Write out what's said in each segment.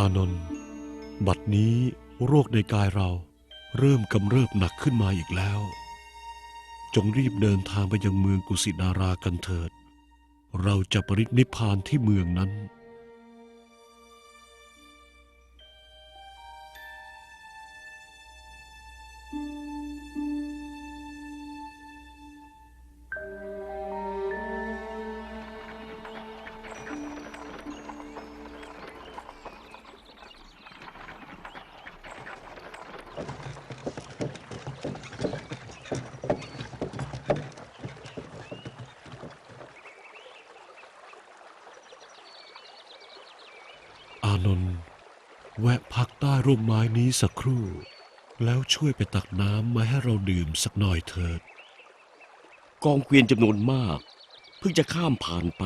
อานนท์บัดนี้โรคในกายเราเริ่มกำเริบหนักขึ้นมาอีกแล้ว จงรีบเดินทางไปยังเมืองกุสินารากันเถิด เราจะปรินิพพานที่เมืองนั้นานนท์แวะพักใต้ร่มไม้นี้สักครู่ แล้วช่วยไปตักน้ำมาให้เราดื่มสักหน่อยเถิด กองเกวียนจำนวนมาก เพิ่งจะข้ามผ่านไป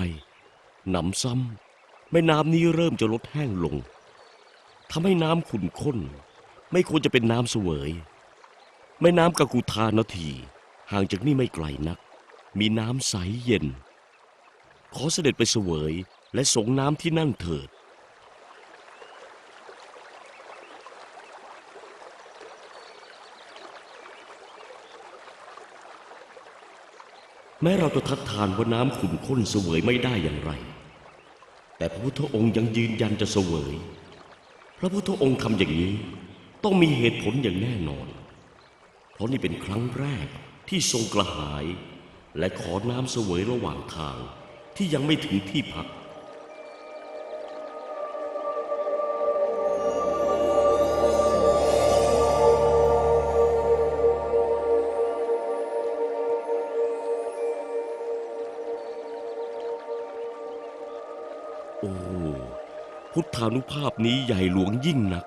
หนำซ้ำแม่น้ำนี้เริ่มจะลดแห้งลงทำให้น้ำขุ่นข้น ไม่ควรจะเป็นน้ำเสวย แม่น้ำกากูทานาทีห่างจากนี่ไม่ไกลนัก มีน้ำใสเย็น ขอเสด็จไปเสวยและสงน้ำที่นั่นเถิด แม้เราจะทัดทานว่าน้ำขุ่นข้นเสวยไม่ได้อย่างไร แต่พระพุทธองค์ยังยืนยันจะเสวย พระพุทธองค์ทำอย่างนี้ ต้องมีเหตุผลอย่างแน่นอน เพราะนี่เป็นครั้งแรกที่ทรงกระหาย และขอน้ำเสวยระหว่างทางที่ยังไม่ถึงที่พัก โอ้ พุทธานุภาพนี้ใหญ่หลวงยิ่งนัก